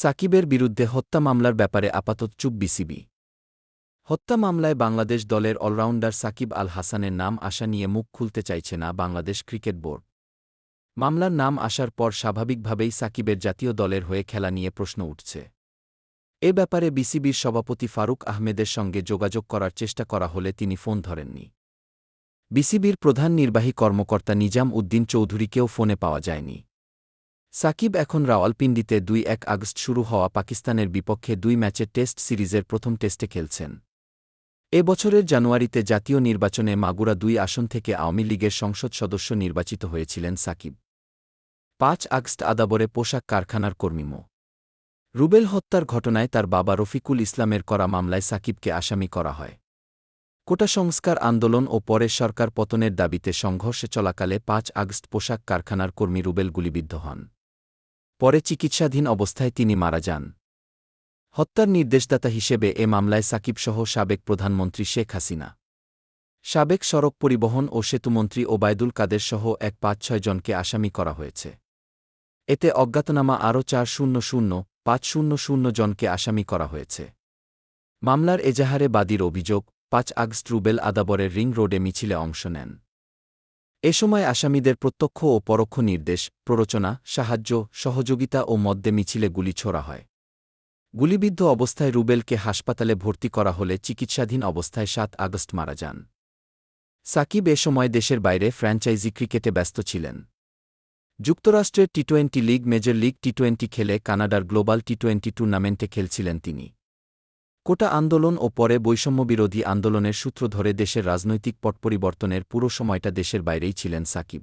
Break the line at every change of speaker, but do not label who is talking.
সাকিবের বিরুদ্ধে হত্যা মামলার ব্যাপারে আপাতত চুপ বিসিবি। হত্যা মামলায় বাংলাদেশ দলের অলরাউন্ডার সাকিব আল হাসানের নাম আসা নিয়ে মুখ খুলতে চাইছে না বাংলাদেশ ক্রিকেট বোর্ড। মামলার নাম আসার পর স্বাভাবিকভাবেই সাকিবের জাতীয় দলের হয়ে খেলা নিয়ে প্রশ্ন উঠছে। এ ব্যাপারে বিসিবির সভাপতি ফারুক আহমেদের সঙ্গে যোগাযোগ করার চেষ্টা করা হলে তিনি ফোন ধরেননি। বিসিবির প্রধান নির্বাহী কর্মকর্তা নিজাম উদ্দিন চৌধুরীকেও ফোনে পাওয়া যায়নি। সাকিব এখন রাওয়ালপিন্ডিতে দুই এক আগস্ট শুরু হওয়া পাকিস্তানের বিপক্ষে দুই ম্যাচের টেস্ট সিরিজের প্রথম টেস্টে খেলছেন। এ বছরের জানুয়ারিতে জাতীয় নির্বাচনে মাগুরা দুই আসন থেকে আওয়ামী লীগের সংসদ সদস্য নির্বাচিত হয়েছিলেন সাকিব। পাঁচ আগস্ট আদাবরে পোশাক কারখানার কর্মীমো রুবেল হত্যার ঘটনায় তার বাবা রফিকুল ইসলামের করা মামলায় সাকিবকে আসামি করা হয়। কোটা সংস্কার আন্দোলন ও পরে সরকার পতনের দাবিতে সংঘর্ষে চলাকালে পাঁচ আগস্ট পোশাক কারখানার কর্মী রুবেল গুলিবিদ্ধ হন। পরে চিকিৎসাধীন অবস্থায় তিনি মারা যান। হত্যার নির্দেশদাতা হিসেবে এ মামলায় সাকিবসহ সাবেক প্রধানমন্ত্রী শেখ হাসিনা। সাবেক সড়ক পরিবহন ও সেতুমন্ত্রী ওবায়দুল কাদের সহ এক পাঁচ ছয় জনকে আসামি করা হয়েছে। এতে অজ্ঞাতনামা আরও চার শূন্য শূন্য, পাঁচ শূন্য শূন্য জনকে আসামি করা হয়েছে। মামলার এজাহারে বাদীর অভিযোগ, পাঁচ আগস্ট রুবেল আদাবরের রিং রোডে মিছিলে অংশ নেন। এ সময় আসামিদের প্রত্যক্ষ ও পরোক্ষ নির্দেশ, প্ররোচনা, সাহায্য, সহযোগিতা ও মদ্যে মিছিলে গুলি ছোড়া হয়। গুলিবিদ্ধ অবস্থায় রুবেলকে হাসপাতালে ভর্তি করা হলে চিকিৎসাধীন অবস্থায় সাত আগস্ট মারা যান। সাকিব এ সময় দেশের বাইরে ফ্র্যাঞ্চাইজি ক্রিকেটে ব্যস্ত ছিলেন। যুক্তরাষ্ট্রের T twenty league, major league T twenty খেলে কানাডার গ্লোবাল টি টোয়েন্টি টুর্নামেন্টে খেলছিলেন তিনি। কোটা আন্দোলন ও পরে বৈষম্যবিরোধী আন্দোলনের সূত্র ধরে দেশের রাজনৈতিক পট পরিবর্তনের পুরো সময়টা দেশের বাইরেই ছিলেন সাকিব।